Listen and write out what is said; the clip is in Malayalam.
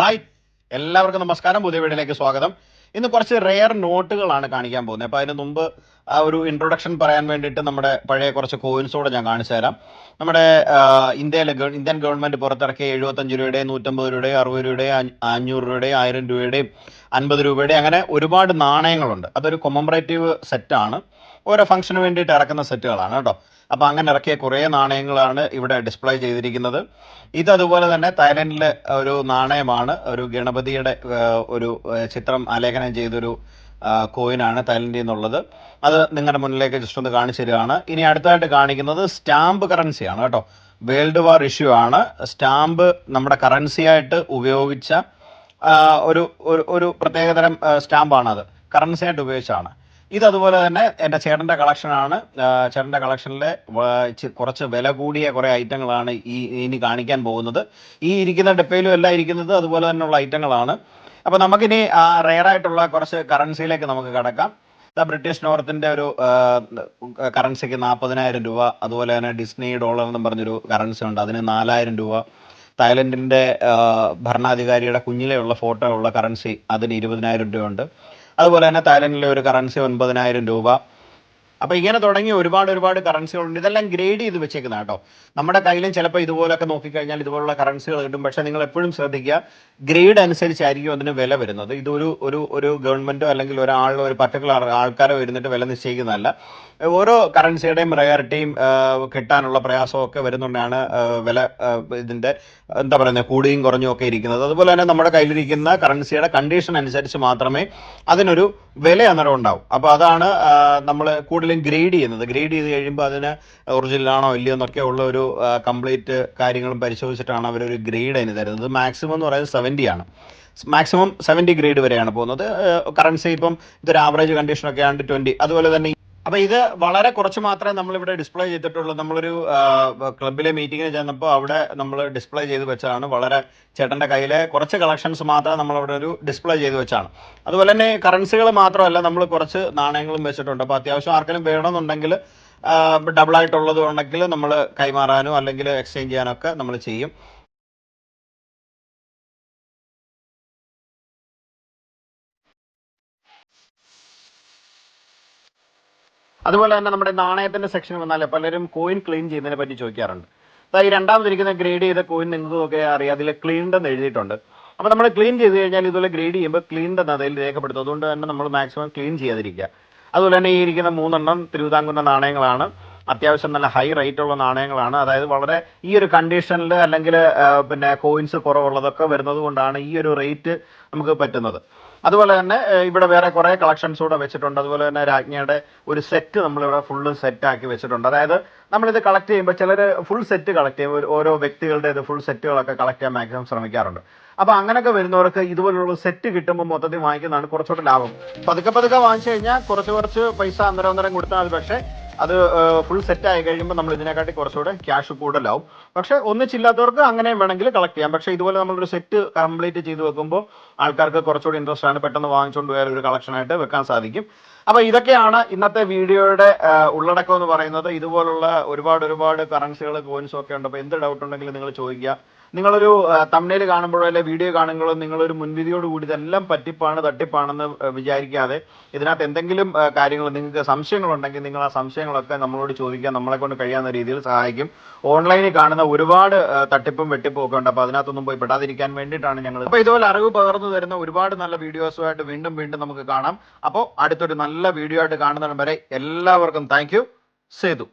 ഹായ്. എല്ലാവർക്കും നമസ്കാരം. പുതിയ വീഡിയോയിലേക്ക് സ്വാഗതം. ഇന്ന് കുറച്ച് റെയർ നോട്ടുകളാണ് കാണിക്കാൻ പോകുന്നത്. അപ്പോൾ അതിന് മുമ്പ് ആ ഒരു ഇൻട്രൊഡക്ഷൻ പറയാൻ വേണ്ടിയിട്ട് നമ്മുടെ പഴയ കുറച്ച് കോയിൻസോടെ ഞാൻ കാണിച്ചു തരാം. നമ്മുടെ ഇന്ത്യയിലെ ഇന്ത്യൻ ഗവൺമെന്റ് പുറത്തിറക്കിയ എഴുപത്തഞ്ച് രൂപയുടെയും നൂറ്റമ്പത് രൂപയുടെയും അറുപത് രൂപയുടെയും അഞ്ഞ- അഞ്ഞൂറ് രൂപയുടെയും ആയിരം രൂപയുടെയും അൻപത് രൂപയുടെയും അങ്ങനെ ഒരുപാട് നാണയങ്ങളുണ്ട്. അതൊരു കൊമംബറേറ്റീവ് സെറ്റാണ് ഓരോ ഫംഗ്ഷന് വേണ്ടിയിട്ട് ഇറക്കുന്ന സെറ്റുകളാണ് കേട്ടോ. അപ്പോൾ അങ്ങനെ ഇറക്കിയ കുറേ നാണയങ്ങളാണ് ഇവിടെ ഡിസ്പ്ലേ ചെയ്തിരിക്കുന്നത്. ഇത് അതുപോലെ തന്നെ തായ്ലൻഡിലെ ഒരു നാണയമാണ്. ഒരു ഗണപതിയുടെ ഒരു ചിത്രം ആലേഖനം ചെയ്തൊരു കോയിനാണ് തായ്ലൻഡിൽ നിന്നുള്ളത്. അത് നിങ്ങളുടെ മുന്നിലേക്ക് ജസ്റ്റ് ഒന്ന് കാണിച്ചു തരികയാണ്. ഇനി അടുത്തായിട്ട് കാണിക്കുന്നത് സ്റ്റാമ്പ് കറൻസിയാണ് കേട്ടോ. വേൾഡ് വാർ ഇഷ്യൂ ആണ്. സ്റ്റാമ്പ് നമ്മുടെ കറൻസിയായിട്ട് ഉപയോഗിച്ച ഒരു ഒരു- പ്രത്യേകതരം സ്റ്റാമ്പാണ് അത് കറൻസി ആയിട്ട് ഉപയോഗിച്ചാണ് ഇത് അതുപോലെ തന്നെ എന്റെ ചേട്ടന്റെ കളക്ഷനാണ്. ചേട്ടന്റെ കളക്ഷനിലെ കുറച്ച് വില കൂടിയ കുറേ ഐറ്റങ്ങളാണ് ഈ ഇനി കാണിക്കാൻ പോകുന്നത്. ഈ ഇരിക്കുന്ന ഡെപ്പയിലും എല്ലാം ഇരിക്കുന്നത് അതുപോലെ തന്നെയുള്ള ഐറ്റങ്ങളാണ്. അപ്പോൾ നമുക്കിനി റെയർ ആയിട്ടുള്ള കുറച്ച് കറൻസിയിലേക്ക് നമുക്ക് കടക്കാം. ബ്രിട്ടീഷ് നോർത്തിന്റെ ഒരു കറൻസിക്ക് നാൽപ്പതിനായിരം രൂപ അതുപോലെ തന്നെ ഡിസ്നി ഡോളർ എന്നും പറഞ്ഞൊരു കറൻസി ഉണ്ട്. അതിന് നാലായിരം രൂപ. തായ്ലൻഡിന്റെ ഭരണാധികാരിയുടെ കുഞ്ഞിലെയുള്ള ഫോട്ടോ ഉള്ള കറൻസി അതിന് ഇരുപതിനായിരം രൂപയുണ്ട്. അതുപോലെ തന്നെ തായ്ലൻഡിലെ ഒരു കറൻസി ഒൻപതിനായിരം രൂപ. അപ്പോൾ ഇങ്ങനെ തുടങ്ങി ഒരുപാട് ഒരുപാട് കറൻസികളുണ്ട് ഇതെല്ലാം ഗ്രേഡ് ചെയ്ത് വെച്ചേക്കുന്ന കേട്ടോ. നമ്മുടെ കയ്യിലും ചിലപ്പോൾ ഇതുപോലൊക്കെ നോക്കിക്കഴിഞ്ഞാൽ ഇതുപോലുള്ള കറൻസികൾ കിട്ടും. പക്ഷേ നിങ്ങൾ എപ്പോഴും ശ്രദ്ധിക്കുക ഗ്രേഡ് അനുസരിച്ചായിരിക്കും അതിന് വില വരുന്നത്. ഇതൊരു ഒരു ഒരു ഗവൺമെന്റോ അല്ലെങ്കിൽ ഒരാളോ ഒരു പർട്ടിക്കുലർ ആൾക്കാരോ ഇരുന്നിട്ട് വില നിശ്ചയിക്കുന്നതല്ല. ഓരോ കറൻസിയുടെയും റയറിറ്റിയും കിട്ടാനുള്ള പ്രയാസമൊക്കെ വരുന്നുകൊണ്ടാണ് വില ഇതിന്റെ എന്താ പറയുന്നത് കൂടുകയും കുറഞ്ഞും ഒക്കെ ഇരിക്കുന്നത്. അതുപോലെ തന്നെ നമ്മുടെ കയ്യിലിരിക്കുന്ന കറൻസിയുടെ കണ്ടീഷൻ അനുസരിച്ച് മാത്രമേ അതിനൊരു വില അന്നേരം ഉണ്ടാവും അപ്പോൾ അതാണ് നമ്മൾ കൂടുതലും ഗ്രേഡ് ചെയ്യുന്നത്. ഗ്രേഡ് ചെയ്ത് കഴിയുമ്പോൾ അതിന് ഒറിജിനലാണോ ഇല്ലയോ എന്നൊക്കെ ഉള്ള ഒരു കംപ്ലീറ്റ് കാര്യങ്ങളും പരിശോധിച്ചിട്ടാണ് അവരൊരു ഗ്രേഡ് അതിന് തരുന്നത്. മാക്സിമം എന്ന് പറയുന്നത് സെവന്റി ആണ്. മാക്സിമം സെവന്റി ഗ്രേഡ് വരെയാണ് പോകുന്നത്. കറൻസി ഇപ്പം ഇതൊരു ആവറേജ് കണ്ടീഷനൊക്കെ ആണ് ട്വന്റി അതുപോലെ തന്നെ അപ്പൊ ഇത് വളരെ കുറച്ച് മാത്രമേ നമ്മൾ ഇവിടെ ഡിസ്പ്ലേ ചെയ്തിട്ടുള്ളൂ. നമ്മളൊരു ക്ലബിലെ മീറ്റിങ്ങിന് ചെന്നപ്പോൾ അവിടെ നമ്മൾ ഡിസ്പ്ലേ ചെയ്ത് വെച്ചതാണ്. വളരെ ചേട്ടന്റെ കയ്യിലെ കുറച്ച് കളക്ഷൻസ് മാത്രം നമ്മൾ അവിടെ ഒരു ഡിസ്പ്ലേ ചെയ്ത് വെച്ചാണ്. അതുപോലെ തന്നെ കറൻസികൾ മാത്രമല്ല നമ്മൾ കുറച്ച് നാണയങ്ങളും വെച്ചിട്ടുണ്ട്. അപ്പോൾ അത്യാവശ്യം ആർക്കെങ്കിലും വേണമെന്നുണ്ടെങ്കിൽ ഡബിൾ ആയിട്ടുള്ളത് ഉണ്ടെങ്കിൽ നമ്മൾ കൈമാറാനോ അല്ലെങ്കിൽ എക്സ്ചേഞ്ച് ചെയ്യാനോ ഒക്കെ നമ്മൾ ചെയ്യും. അതുപോലെ തന്നെ നമ്മുടെ നാണയത്തിന്റെ സെക്ഷൻ വന്നാൽ പലരും കോയിൻ ക്ലീൻ ചെയ്യുന്നതിനെ പറ്റി ചോദിക്കാറുണ്ട്. അതായത് ഈ രണ്ടാമതിരിക്കുന്ന ഗ്രേഡ് ചെയ്ത കോയിൻ നിങ്ങൾക്കൊക്കെ അറിയാം. അതിൽ ക്ലീൻ എന്ന് എഴുതിയിട്ടുണ്ട്. അപ്പോൾ നമ്മൾ ക്ലീൻ ചെയ്ത് കഴിഞ്ഞാൽ ഇതുപോലെ ഗ്രേഡ് ചെയ്യുമ്പോൾ ക്ലീൻ എന്ന് അതിൽ രേഖപ്പെടുത്തും. അതുകൊണ്ട് തന്നെ നമ്മൾ മാക്സിമം ക്ലീൻ ചെയ്യാതിരിക്കുക. അതുപോലെ തന്നെ ഈ ഇരിക്കുന്ന മൂന്നെണ്ണം തിരുവിതാംകുന്ന നാണയങ്ങളാണ്. അത്യാവശ്യം നല്ല ഹൈ റേറ്റ് ഉള്ള നാണയങ്ങളാണ്. അതായത് വളരെ ഈ ഒരു കണ്ടീഷനിൽ അല്ലെങ്കിൽ പിന്നെ കോയിൻസ് കുറവുള്ളതൊക്കെ വരുന്നത് കൊണ്ടാണ് ഈ ഒരു റേറ്റ് നമുക്ക് പറ്റുന്നത്. അതുപോലെ തന്നെ ഇവിടെ വേറെ കുറെ കളക്ഷൻസ് കൂടെ വെച്ചിട്ടുണ്ട്. അതുപോലെ തന്നെ രാജ്ഞിയുടെ ഒരു സെറ്റ് നമ്മളിവിടെ ഫുള്ള് സെറ്റ് ആക്കി വെച്ചിട്ടുണ്ട്. അതായത് നമ്മളിത് കളക്ട് ചെയ്യുമ്പോൾ ചിലർ ഫുൾ സെറ്റ് കളക്ട് ചെയ്യും ഓരോ വ്യക്തികളുടെ ഇത് ഫുൾ സെറ്റുകളൊക്കെ കളക്ട് ചെയ്യാൻ മാക്സിമം ശ്രമിക്കാറുണ്ട്. അപ്പൊ അങ്ങനെയൊക്കെ വരുന്നവർക്ക് ഇതുപോലുള്ള സെറ്റ് കിട്ടുമ്പോൾ മൊത്തത്തിൽ വാങ്ങിക്കുന്നതാണ് കുറച്ചുകൂടെ ലാഭം. പതുക്കെ പതുക്കെ വാങ്ങിച്ചു കഴിഞ്ഞാൽ കുറച്ച് കുറച്ച് പൈസ അന്നേരം അന്നേരം കൊടുത്താൽ മതി. പക്ഷേ അത് ഫുൾ സെറ്റ് ആയി കഴിയുമ്പോൾ നമ്മൾ ഇതിനെക്കാട്ടി കുറച്ചുകൂടെ ക്യാഷ് കൂടുതലാവും. പക്ഷെ ഒന്നിച്ചില്ലാത്തവർക്ക് അങ്ങനെ വേണമെങ്കിൽ കളക്ട് ചെയ്യാം. പക്ഷെ ഇതുപോലെ നമ്മളൊരു സെറ്റ് കംപ്ലീറ്റ് ചെയ്ത് വെക്കുമ്പോൾ ആൾക്കാർക്ക് കുറച്ചുകൂടി ഇൻട്രസ്റ്റ് ആണ് പെട്ടെന്ന് വാങ്ങിച്ചുകൊണ്ട് വേറെ ഒരു കളക്ഷൻ ആയിട്ട് വെക്കാൻ സാധിക്കും. അപ്പൊ ഇതൊക്കെയാണ് ഇന്നത്തെ വീഡിയോയുടെ ഉള്ളടക്കം എന്ന് പറയുന്നത്. ഇതുപോലുള്ള ഒരുപാട് ഒരുപാട് കറൻസികൾ കോയിൻസും ഒക്കെ ഉണ്ട്. അപ്പൊ എന്ത് ഡൗട്ട് ഉണ്ടെങ്കിലും നിങ്ങൾ ചോദിക്കുക. നിങ്ങളൊരു തമ്മിൽ കാണുമ്പോഴോ അല്ലെ വീഡിയോ കാണുമ്പോഴോ നിങ്ങളൊരു മുൻവിധിയോട് കൂടി ഇതെല്ലാം പറ്റിപ്പാണ് തട്ടിപ്പാണെന്ന് വിചാരിക്കാതെ ഇതിനകത്ത് എന്തെങ്കിലും കാര്യങ്ങൾ നിങ്ങൾക്ക് സംശയങ്ങളുണ്ടെങ്കിൽ നിങ്ങൾ ആ സംശയങ്ങളൊക്കെ നമ്മളോട് ചോദിക്കാൻ നമ്മളെ കൊണ്ട് കഴിയാവുന്ന രീതിയിൽ സഹായിക്കും. ഓൺലൈനിൽ കാണുന്ന ഒരുപാട് തട്ടിപ്പും വെട്ടിപ്പും ഒക്കെ ഉണ്ട്. അപ്പോൾ അതിനകത്തൊന്നും പോയി പെടാതിരിക്കാൻ വേണ്ടിയിട്ടാണ് ഞങ്ങൾ അപ്പോൾ ഇതുപോലെ അറിവ് പകർന്നു തരുന്ന ഒരുപാട് നല്ല വീഡിയോസുമായിട്ട് വീണ്ടും വീണ്ടും നമുക്ക് കാണാം. അപ്പോൾ അടുത്തൊരു നല്ല വീഡിയോ ആയിട്ട് കാണുന്നതിന് വരെ എല്ലാവർക്കും താങ്ക് യു സേതു.